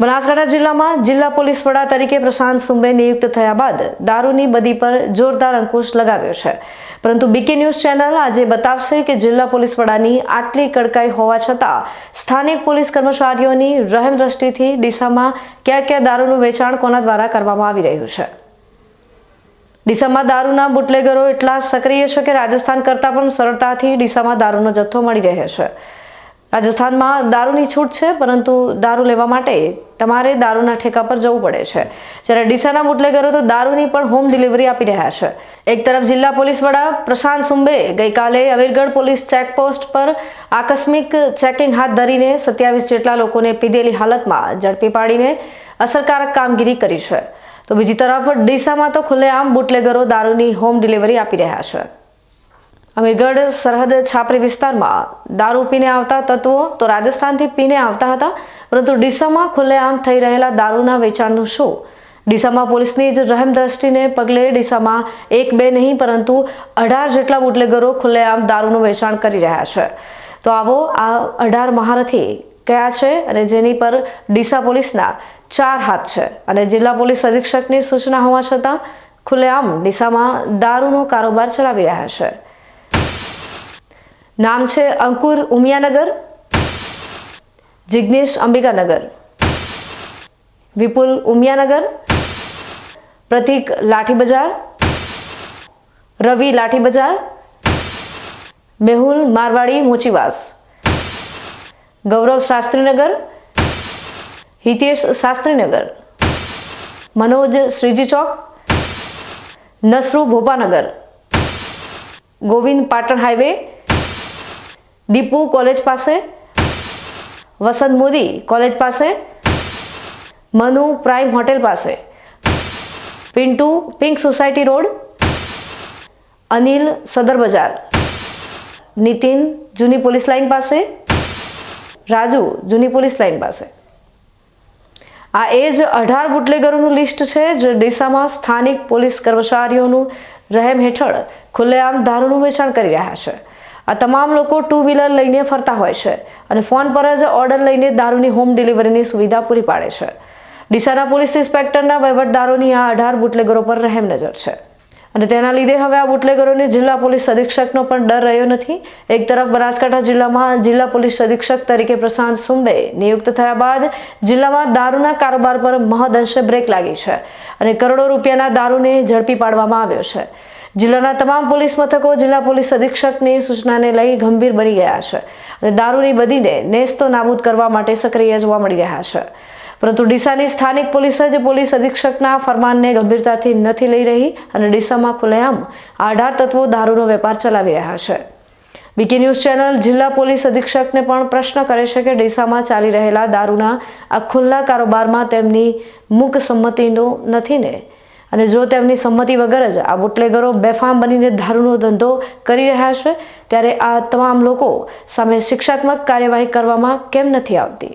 બનાસકાંઠા જિલ્લામાં જિલ્લા પોલીસ વડા તરીકે પ્રશાંત સુંબે નિયુક્ત થયા બાદ દારૂની બદી પર જોરદાર અંકુશ લગાવ્યો છે. પરંતુ બીકે ન્યૂઝ ચેનલ આજે બતાવશે કે જિલ્લા પોલીસ વડાની આટલી કડકાઈ હોવા છતાં સ્થાનિક પોલીસ કર્મચારીઓની રહેમ દ્રષ્ટિથી ડીસામાં ક્યાં ક્યાં દારૂનું વેચાણ કોના દ્વારા કરવામાં આવી રહ્યું છે. ડીસામાં દારૂના બુટલેગરો એટલા સક્રિય છે કે રાજસ્થાન કરતાં પણ સરળતાથી ડીસામાં દારૂનો જથ્થો મળી રહ્યો છે. રાજસ્થાનમાં દારૂની છૂટ છે, પરંતુ દારૂ લેવા માટે તમારે દારૂના ઠેકા પર જવું પડે છે. જ્યારે ડીસાના બુટલેગરો તો દારૂની પણ હોમ ડિલિવરી આપી રહ્યા છે. એક તરફ જિલ્લા પોલીસ વડા પ્રશાંત સુંબે ગઈકાલે અમીરગઢ પોલીસ ચેકપોસ્ટ પર આકસ્મિક ચેકિંગ હાથ ધરીને સત્યાવીસ જેટલા લોકોને પીધેલી હાલતમાં ઝડપી પાડીને અસરકારક કામગીરી કરી છે. તો બીજી તરફ ડીસામાં તો ખુલ્લેઆમ બુટલેગરો દારૂની હોમ ડિલિવરી આપી રહ્યા છે. અમીરગઢ સરહદ છાપરી વિસ્તારમાં દારૂ પીને આવતા તત્વો તો રાજસ્થાનથી પીને આવતા હતા, પરંતુ ડીસામાં ખુલ્લેઆમ થઈ રહેલા દારૂના વેચાણનું શું? ડીસામાં પોલીસની જ રહેમ દ્રષ્ટિને પગલે ડીસામાં એક બે નહીં, પરંતુ અઢાર જેટલા બુટલેગરો ખુલ્લેઆમ દારૂનું વેચાણ કરી રહ્યા છે. તો આવો આ અઢાર મહારથી કયા છે અને જેની પર ડીસા પોલીસના ચાર હાથ છે અને જિલ્લા પોલીસ અધિક્ષકની સૂચના હોવા છતાં ખુલ્લેઆમ ડીસામાં દારૂનો કારોબાર ચલાવી રહ્યા છે. નામ છે અંકુર ઉમિયાનગર, જિગ્નેશ અંબિકાનગર. વિપુલ ઉમિયાનગર, પ્રતિક લાઠી બજાર રવિ લાઠી બજાર મેહુલ મારવાડી મોચીવાસ. ગૌરવ શાસ્ત્રીનગર, હિતેશ શાસ્ત્રીનગર. મનોજ શ્રીજી ચોક, નસરુ ભોપાનગર. ગોવિંદ પાટણ હાઈવે દીપુ કોલેજ પાસે, વસંત મોદી કોલેજ પાસે, મનુ પ્રાઇમ હોટેલ પાસે, Pintu pink society road, Anil Sadar Bazar, Nitin જૂની પોલીસ લાઇન પાસે, રાજુ જૂની પોલીસ લાઇન પાસે. આ એ જ અઢાર બુટલેગરોનું લિસ્ટ છે જે ડીસામાં સ્થાનિક પોલીસ કર્મચારીઓનું રહેમ હેઠળ ખુલ્લેઆમ દારૂનું વેચાણ કરી રહ્યા છે. આ તમામ લોકો ટુ વ્હીલર લઈને ફરતા હોય છે અને ફોન પર જ ઓર્ડર લઈને દારૂની હોમ ડિલિવરીની સુવિધા પૂરી પાડે છે. ડીસાના પોલીસ ઇન્સ્પેક્ટરના વહીવટદારોની આ અઢાર બુટલેગરો પર રહેમ નજર છે. અને તેના લીધે હવે આ બુટલેગરોને જિલ્લા પોલીસ અધિક્ષકનો પણ ડર રહ્યો નથી. એક તરફ બનાસકાંઠા જિલ્લામાં જિલ્લા પોલીસ અધિક્ષક તરીકે પ્રશાંત સુંબે નિયુક્ત થયા બાદ જિલ્લામાં દારૂના કારોબાર પર મહદઅંશે બ્રેક લાગી છે અને કરોડો રૂપિયાના દારૂને ઝડપી પાડવામાં આવ્યો છે. જિલ્લાના તમામ પોલીસ મથકો જિલ્લા પોલીસ અધિક્ષકની સૂચનાને લઈ ગંભીર બની ગયા છે અને દારૂની બદીને નેસ્તો નાબૂદ કરવા માટે સક્રિય જોવા મળી રહ્યા છે. પરંતુ ડીસાની સ્થાનિક પોલીસ જ પોલીસ અધિક્ષકના ફરમાનને ગંભીરતાથી નથી લઈ રહી અને ડીસામાં ખુલ્લેઆમ આ અઢાર તત્વો દારૂનો વેપાર ચલાવી રહ્યા છે. બીકે ન્યૂઝ ચેનલ જિલ્લા પોલીસ અધિક્ષકને પણ પ્રશ્ન કરે છે કે ડીસામાં ચાલી રહેલા દારૂના આ ખુલ્લા કારોબારમાં તેમની મૂક સંમતિનો નથી ને અને જો તેમની સંમતિ વગર જ આ બુટલેગરો બેફામ બનીને દારૂનો ધંધો કરી રહ્યા છે, ત્યારે આ તમામ લોકો સામે શિક્ષાત્મક કાર્યવાહી કરવામાં કેમ નથી આવતી?